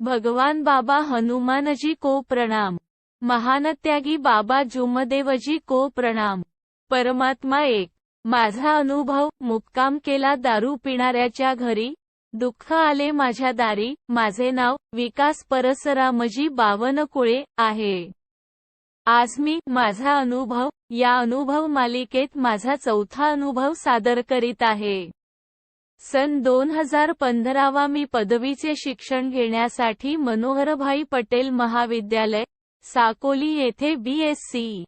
भगवान बाबा हनुमानजी को प्रणाम. महानत्यागी बाबा जुमदेवजी को प्रणाम. परमात्मा एक. माझा अनुभव मुक्काम केला दारू पिणाऱ्याच्या घरी. दुःख आले माझ्या दारी. माझे नाव विकास परसरामजी बावनकुळे आहे. आज मी माझा अनुभव या अनुभव मालिकेत माझा चौथा अनुभव सादर करीत आहे. सन दोन हजार पंधरावा मी पदवीचे शिक्षण घेण्यासाठी मनोहरभाई पटेल महाविद्यालय साकोली येथे बीएससी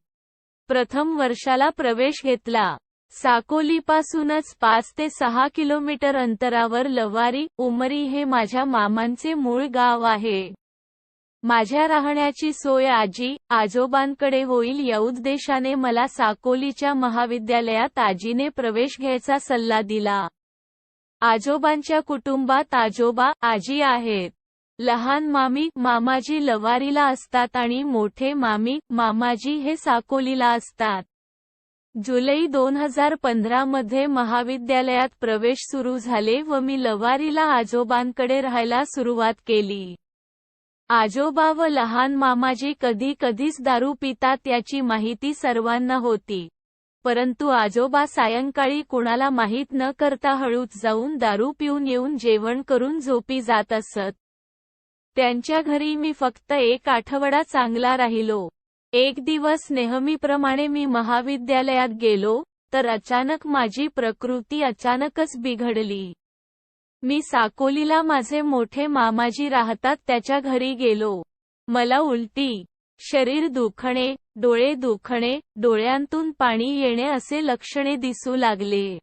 प्रथम वर्षाला प्रवेश घेतला. साकोलीपासूनच पाच ते सहा किलोमीटर अंतरावर लवारी उमरी हे माझ्या मामांचे मूळ गाव आहे. माझ्या राहण्याची सोय आजी आजोबांकडे होईल या उद्देशाने मला साकोलीच्या महाविद्यालयात आजीने प्रवेश घ्यायचा सल्ला दिला. आजोबांच्या कुटुंबात आजोबा आजी आहेत. लहान मामी मामाजी लवारीला असतात आणि मोठे मामी मामाजी हे साकोलीला असतात. जुलै दोन हजार पंधरा मध्ये महाविद्यालयात प्रवेश सुरू झाले व मी लवारीला आजोबांकडे राहायला सुरुवात केली. आजोबा व लहान मामाजी कधी कधीच दारू पितात याची माहिती सर्वांना होती. परंतु आजोबा सायंकाळी कुणाला माहीत न करता हळूच जाऊन दारू पिऊन येऊन जेवण करून झोपी जात असत. त्यांच्या घरी मी फक्त एक आठवडा चांगला राहिलो. एक दिवस नेहमीप्रमाणे मी महाविद्यालयात गेलो तर अचानक माझी प्रकृती अचानकच बिघडली. मी साकोलीला माझे मोठे मामाजी राहतात त्याच्या घरी गेलो. मला उलटी शरीर दुखणे डोळे दुखणे डोळ्यांतून पाणी येणे असे लक्षणे दिसू लागले.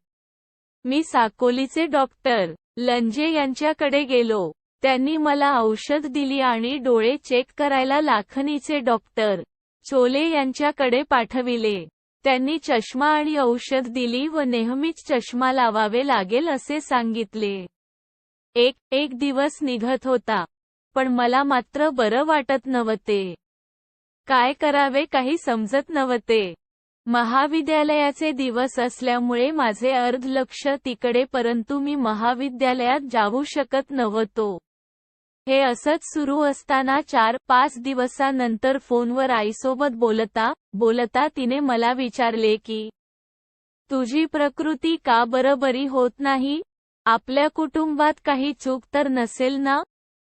मी साकोलीचे डॉक्टर लंजे यांच्याकडे गेलो. त्यांनी मला औषध दिली आणि डोळे चेक करायला लाखनीचे डॉक्टर चोले यांच्याकडे पाठविले. त्यांनी चष्मा आणि औषध दिली व नेहमीच चष्मा लावावे लागेल असे सांगितले. एक एक दिवस निघत होता. पण मला मात्र बरं वाटत नव्हते. काय करावे काही समजत नव्हते. महाविद्यालयाचे दिवस असल्यामुळे माझे अर्ध लक्ष तिकडे परंतु मी महाविद्यालयात जाऊ शकत नव्हतो. हे असंच सुरू असताना चार पाच दिवसानंतर फोनवर आईसोबत बोलता बोलता तिने मला विचारले की तुझी प्रकृती का बरोबरी होत नाही? आपल्या कुटुंबात काही चूक तर नसेल ना?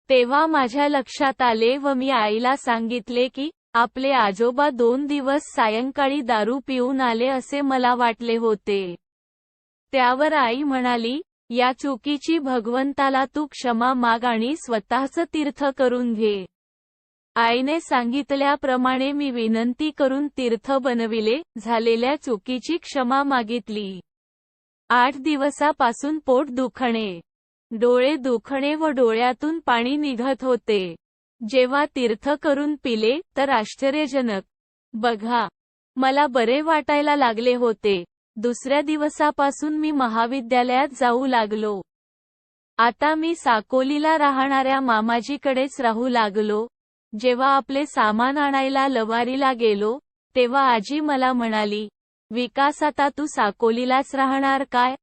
तेव्हा माझ्या लक्षात आले व मी आईला सांगितले की आपले आजोबा दोन दिवस सायंकाळी दारू पिऊन आले असे मला वाटले होते. त्यावर आई म्हणाली या चुकीची भगवंताला तू क्षमा माग आणि स्वतःच तीर्थ करून घे. आईने सांगितल्याप्रमाणे मी विनंती करून तीर्थ बनविले झालेल्या चुकीची क्षमा मागितली. आठ दिवसापासून पोट दुखणे. डोळे दुखणे व डोळ्यातून पाणी निघत होते. जेव्हा तीर्थ करून पिले तर आश्चर्यजनक. बघा मला बरे वाटायला लागले होते. दुसऱ्या दिवसापासून मी महाविद्यालयात जाऊ लागलो. आता मी साकोलीला राहणाऱ्या मामाजीकडेच राहू लागलो. जेव्हा आपले सामान आणायला लवारीला गेलो तेव्हा आजी मला म्हणाली विकास आता तू साकोलीलाच राहणार काय?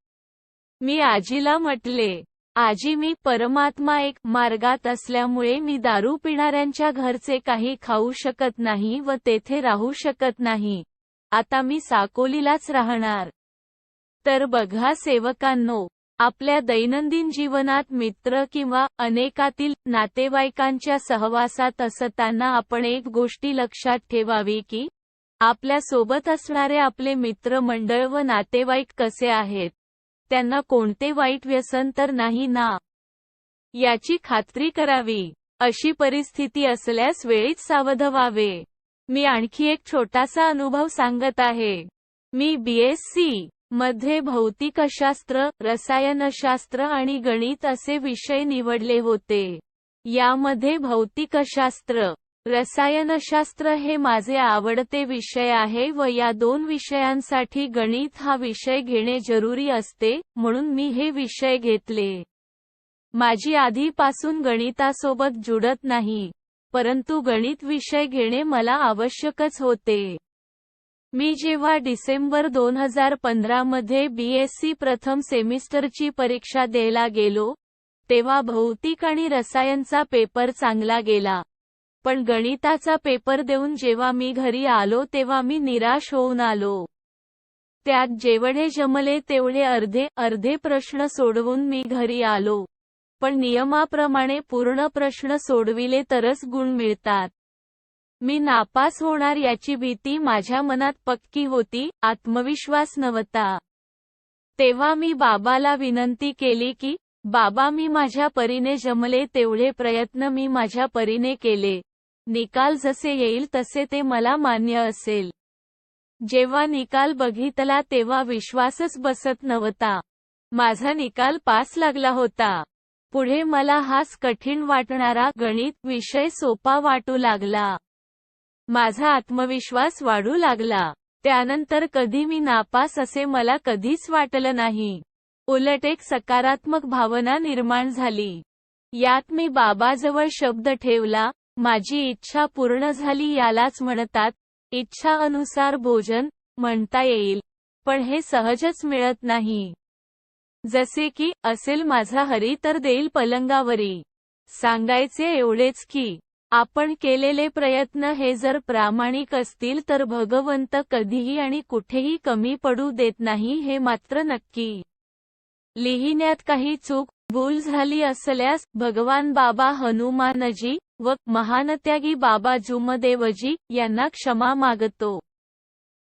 मी आजीला म्हटले आजी मी परमात्मा एक मार्गात असल्यामुळे मी दारू पिणाऱ्यांच्या घरचे काही खाऊ शकत नाही व तेथे राहू शकत नाही. आता मी साकोलीलाच राहणार. तर बघा सेवकांनो आपल्या दैनंदिन जीवनात मित्र किंवा अनेकातील नातेवाईकांच्या सहवासात असताना आपण एक गोष्टी लक्षात ठेवावी की आपल्यासोबत असणारे आपले मित्र मंडळ व नातेवाईक कसे आहेत? त्यांना कोणते वाईट व्यसन तर नाही ना. याची खात्री करावी. अशी परिस्थिती असल्यास वेळीच सावध व्हावे मी आणखी एक छोटासा अनुभव सांगत आहे. मी बीएससी मध्ये भौतिकशास्त्र रसायनशास्त्र आणि गणित असे विषय निवडले होते. यामध्ये भौतिकशास्त्र रसायनशास्त्र हे माझे आवडते विषय आहे व या दोन विषयांसाठी गणित हा विषय घेणे जरुरी असते म्हणून मी हे विषय घेतले. माझी आधीपासून गणितासोबत जुडत नाही परंतु गणित विषय घेणे मला आवश्यकच होते. मी जेव्हा डिसेंबर दोन हजार पंधरा मध्ये बीएससी प्रथम सेमिस्टरची परीक्षा द्यायला गेलो तेव्हा भौतिक आणि रसायनचा पेपर चांगला गेला. पण गणिताचा पेपर देऊन जेव्हा मी घरी आलो तेव्हा मी निराश होऊन आलो. त्यात जेवढे जमले तेवढे अर्धे अर्धे प्रश्न सोडवून मी घरी आलो. पण नियमाप्रमाणे पूर्ण प्रश्न सोडविले तरच गुण मिळतात. मी नापास होणार याची भीती माझ्या मनात पक्की होती आत्मविश्वास नव्हता. तेव्हा मी बाबाला विनंती केली की बाबा मी माझ्या परीने जमले तेवढे प्रयत्न मी माझ्या परीने केले. निकाल जसे येईल तसे ते मला मान्य असेल. जेव्हा निकाल बघितला तेव्हा विश्वासच बसत नव्हता. माझा निकाल पास लागला होता. पुढे मला हाच कठीण वाटणारा गणित विषय सोपा वाटू लागला. माझा आत्मविश्वास वाढू लागला. त्यानंतर कधी मी नापास असे मला कधीच वाटलं नाही. उलट एक सकारात्मक भावना निर्माण झाली. यात मी बाबाजवळ शब्द ठेवला माझी इच्छा पूर्ण झाली यालाच म्हणतात. इच्छा अनुसार भोजन म्हणता येईल पण हे सहजच मिळत नाही. जसे की असेल माझा हरी तर देईल पलंगावरी. सांगायचे एवढेच की आपण केलेले प्रयत्न हे जर प्रामाणिक असतील तर भगवंत कधीही आणि कुठेही कमी पडू देत नाही हे मात्र नक्की. लिहिण्यात काही चूक भूल झाली असल्यास भगवान बाबा हनुमानजी व महानत्यागी बाबा जुमदेवजी यांना क्षमा मागतो.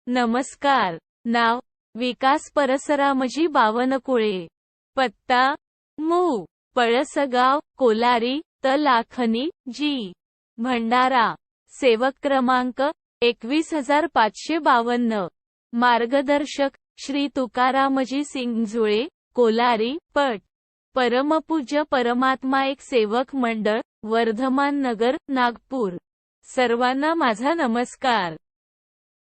नमस्कार. नाव विकास परसरामजी बावनकुळे. पत्ता मू. पळसगाव कोलारी तलाखनी जी. भंडारा. सेवक क्रमांक एकवीस हजार पाचशे बावन्न. मार्गदर्शक श्री तुकारामजी सिंगजुळे कोलारी पट. परमपूज्य परमात्मा एक सेवक मंडळ वर्धमान नगर नागपूर. सर्वांना माझा नमस्कार.